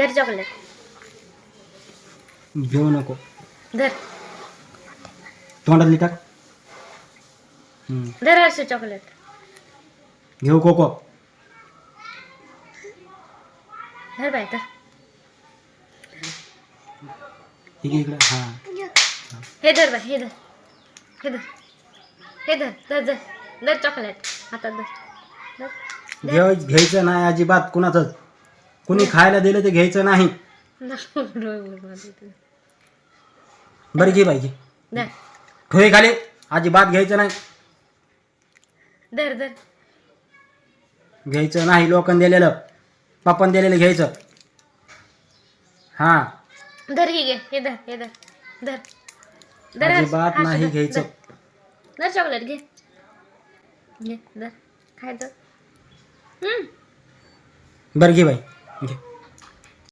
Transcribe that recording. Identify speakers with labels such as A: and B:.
A: धर चॉकलेट.
B: घेऊ नको.
A: धर.
B: तोंडातली टाक.
A: धर हर्ष चॉकलेट.
B: घेऊ कोको.
A: धर बाय तर
B: ठीक आहे इकडे. हां.
A: हे धर बाय हे धर. हे धर. हे धर धर धर. धर चॉकलेट. हातात धर.
B: घ्यायचं नाही अजिबात कुणाचंच. कुणी खायला दिलं ते घ्यायचं नाही. बरं घे बाई घे. ठोय खाली. अजिबात घ्यायचं नाही. घ्यायचं नाही लोकांनी दिलेलं. पप्पान दिलेलं घ्यायचं. हां.
A: धर ही घे. हे धर हे धर धर धर हर्ष,
B: अजिबात
A: हर्ष,
B: नाही
A: धर,
B: घ्यायचं.
A: धर. धर चॉकलेट घे. घे धर खायचं हम्म.
B: बरं घे बाई. घे